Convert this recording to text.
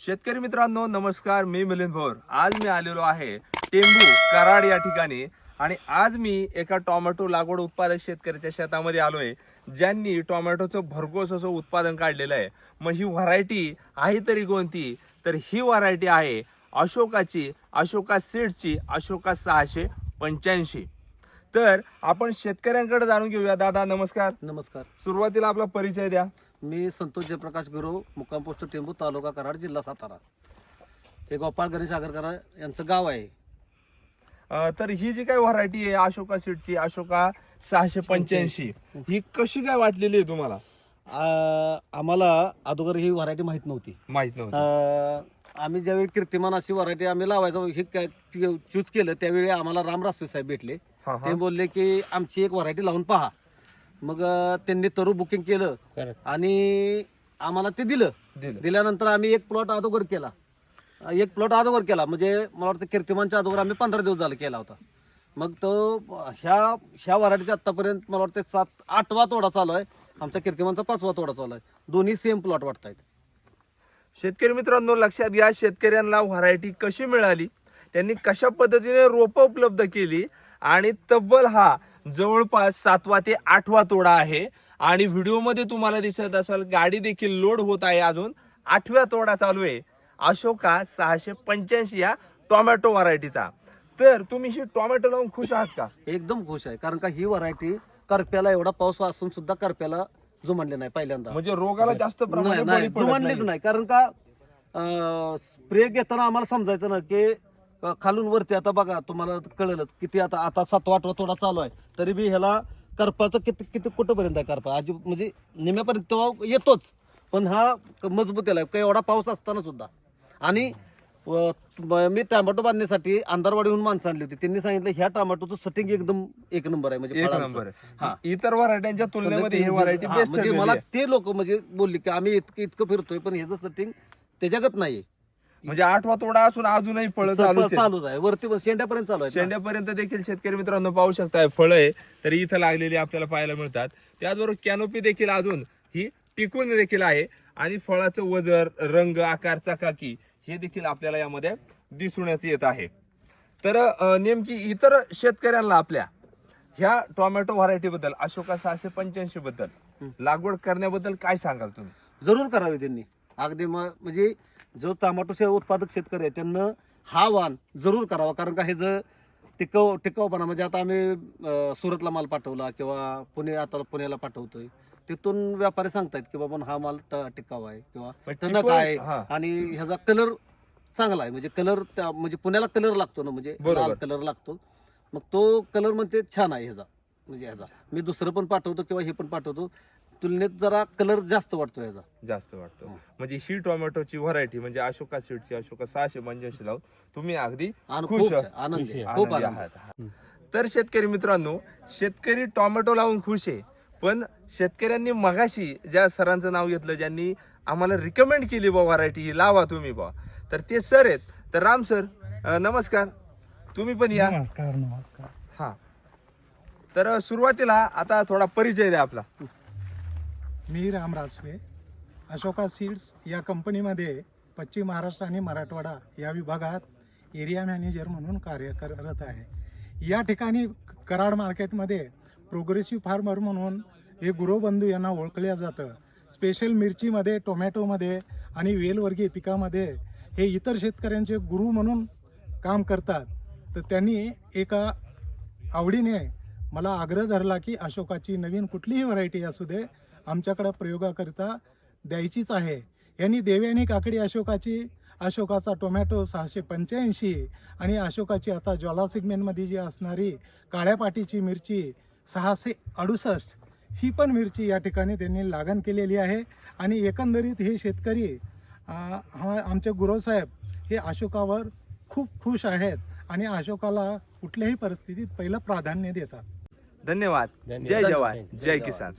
शेतकरी मित्रांनो नमस्कार मी मिलिंद भोर. आज मी आलेलो आहे टेंबू कराड या ठिकाणी. आणि आज मी एका टोमॅटो लागवड उत्पादक शेतकऱ्याच्या शेतामध्ये आलोय ज्यांनी टोमॅटोचं भरघोस असं उत्पादन काढलेलं आहे. मग ही व्हरायटी आहे तरी कोणती? तर ही व्हरायटी आहे अशोकाची अशोका सीड्सची अशोका सहाशे पंच्याऐंशी. तर आपण शेतकऱ्यांकडे जाणून घेऊया. दादा नमस्कार. नमस्कार. सुरुवातीला आपला परिचय द्या. मी संतोष जयप्रकाश गुरु मुक्काम पोस्ट टेंबू तालुका कराड जिल्हा सातारा. हे गोपाळ गणेश आगरकरा यांचं गाव आहे. अ, तर ही जी काही व्हरायटी आहे अशोका सीडची अशोका सहाशे पंच्याऐंशी ही कशी काय वाटलेली आहे तुम्हाला? आ, आम्हाला अगोदर ही व्हरायटी माहीत नव्हती. माहीत नव्हतं. आ, आम्ही ज्यावेळी कीर्तिमान अशी व्हरायटी आम्ही लावायचो हे काय चूज केलं त्यावेळी आम्हाला राम रासवे साहेब भेटले. हा, हा. ते बोलले की आमची एक व्हरायटी लावून पहा. मग अ, त्यांनी तरू बुकिंग केलं. आणि आम्हाला ते दिलं. दिलं. दिल्यानंतर आम्ही एक प्लॉट अगोदर केला. एक प्लॉट अगोदर केला. म्हणजे मला वाटतं कीर्तिमानच्या अगोदर आम्ही पंधरा दिवस झाले केला होता. मग तो ह्या ह्या वराठीच्या आतापर्यंत मला वाटतं सात आठवा तोडा चालू आहे. आमचा कीर्तिमानचा पाचवा तोडा चालू आहे. दोन्ही सेम प्लॉट वाटतायत. शेतकरी मित्रांनो लक्षात घ्या शेतकऱ्यांना व्हरायटी कशी मिळाली त्यांनी कशा पद्धतीने रोपं उपलब्ध केली आणि तब्बल हा जवळपास सातवा ते आठवा तोडा आहे. आणि व्हिडिओमध्ये तुम्हाला दिसत असेल गाडी देखील लोड होत आहे अजून. आठव्या तोडा चालू आहे. अशोका सहाशे पंच्याऐंशी या टोमॅटो व्हरायटीचा. तर तुम्ही ही टोमॅटो लावून खुश आहात का? एकदम खुश आहे कारण का ही व्हरायटी करप्याला एवढा पाऊस असून सुद्धा करप्याला जुमानले नाही पहिल्यांदा. म्हणजे रोगाला जास्त नाही प्रमाणात नाही जुमानलेच. नाही. कारण का स्प्रे घेताना आम्हाला समजायचं ना की अं, खालून वरती. आता बघा तुम्हाला कळलंच किती आता आता सातवा आठवा थोडा चालू आहे. तरी बी ह्याला करपाचं किती किती कुठंपर्यंत आहे करपा? आजी म्हणजे निम्यापर्यंत तो येतोच. पण हा क- मजबूत आहे. का एवढा पाऊस असताना सुद्धा. आणि अं, म- मी टोमॅटो बांधण्यासाठी अंधारवाडीहून माणसं आणली होती. त्यांनी सांगितलं ह्या टोमॅटोचं सेटिंग एकदम एक नंबर आहे. म्हणजे एक फळांचं. नंबर हा. इतर व्हरायट्यांच्या तुलनेमध्ये ही व्हरायटी हा, बेस्ट म्हणजे मला ते लोक म्हणजे बोलले की आम्ही इतकं इतकं फिरतोय पण ह्याचं सेटिंग त्याच्यागत नाही म्हणजे आठवा तोडा असून अजूनही फळ चालूच आहे. चालूच आहे. वरती पण शेंड्यापर्यंत चालू आहे शेंड्यापर्यंत देखील शेतकरी मित्रांनो पाहू शकताय फळ आहे तरी इथं लागलेली आपल्याला पाहायला मिळतात. त्याचबरोबर कॅनोपी देखील अजून ही टिकून देखील आहे. आणि फळाचं वजर रंग आकार चकाकी हे देखील आपल्याला यामध्ये दिसूनच येत आहे. तर अं, नेमकी इतर शेतकऱ्यांना आपल्या ह्या टोमॅटो व्हरायटी बद्दल अशोका सहाशे पंच्याऐंशी बद्दल लागवड करण्याबद्दल काय सांगाल तुम्ही? जरूर करावी त्यांनी. अगदी म- म्हणजे जो टमाटो से उत्पादक शेतकरी आहे त्यांना हा वाण जरूर करावा. कारण का हे जर टिकाऊ टिकाऊपणा म्हणजे आता आम्ही सुरतला माल पाठवला किंवा पुणे आता पुण्याला पाठवतोय तिथून व्यापारी सांगतायत की बाबा हा माल टिकाऊ आहे किंवा टणक आहे. हा. आणि ह्याचा कलर चांगला आहे. म्हणजे कलर म्हणजे पुण्याला कलर लागतो ना म्हणजे. लाल कलर लागतो. मग तो कलर म्हणजे छान आहे ह्याचा. म्हणजे ह्याचा. मी दुसरं पण पाठवतो किंवा हे पण पाठवतो. तुलनेत जरा कलर जास्त वाटतो ह्याचा जास्त वाटतं. म्हणजे ही टोमॅटोची व्हरायटी म्हणजे अशोका सीडची अशोका सहाशे पंच्याऐंशी लावून तुम्ही अगदी आणि खुश खूप आहात. आनंदी आहे, खूप आनंदी. आनंदी आहात. तर शेतकरी मित्रांनो शेतकरी टोमॅटो लावून खुश आहे. पण शेतकऱ्यांनी मगाशी ज्या सरांचं नाव घेतलं ज्यांनी आम्हाला रिकमेंड केली बा व्हरायटी लावा तुम्ही बा तर ते सर आहेत. तर राम सर अं, नमस्कार. तुम्ही पण या. नमस्कार नमस्कार. हा. तर सुरुवातीला आता थोडा परिचय द्या आपला. मी राम रासवे अशोका सीड्स या कंपनीमध्ये पश्चिम महाराष्ट्र आणि मराठवाडा या विभागात एरिया मॅनेजर म्हणून कार्य करत आहे. या ठिकाणी कराड मार्केटमध्ये प्रोग्रेसिव्ह फार्मर म्हणून हे गुरुबंधू यांना ओळखल्या जातं. स्पेशल मिरचीमध्ये टोमॅटोमध्ये आणि वेलवर्गीय पिकामध्ये हे इतर शेतकऱ्यांचे गुरु म्हणून काम करतात. तर त्यांनी एका आवडीने मला आग्रह धरला की अशोकाची नवीन कुठलीही व्हरायटी असू दे आमच्याकडं प्रयोगाकरिता द्यायचीच आहे. यांनी देवयानी काकडी अशोकाची अशोकाचा टोमॅटो सहाशे पंच्याऐंशी आणि अशोकाची आता ज्वाला सिगमेंटमध्ये जी असणारी काळ्या पाटीची मिरची सहाशे अडुसष्ट. ही पण मिरची या ठिकाणी त्यांनी लागण केलेली आहे आणि एकंदरीत हे शेतकरी हा आमचे गुरुसाहेब हे अशोकावर खूप खुश आहेत आणि अशोकाला कुठल्याही परिस्थितीत पहिलं प्राधान्य देतात. धन्यवाद. जय जवान. जय किसान.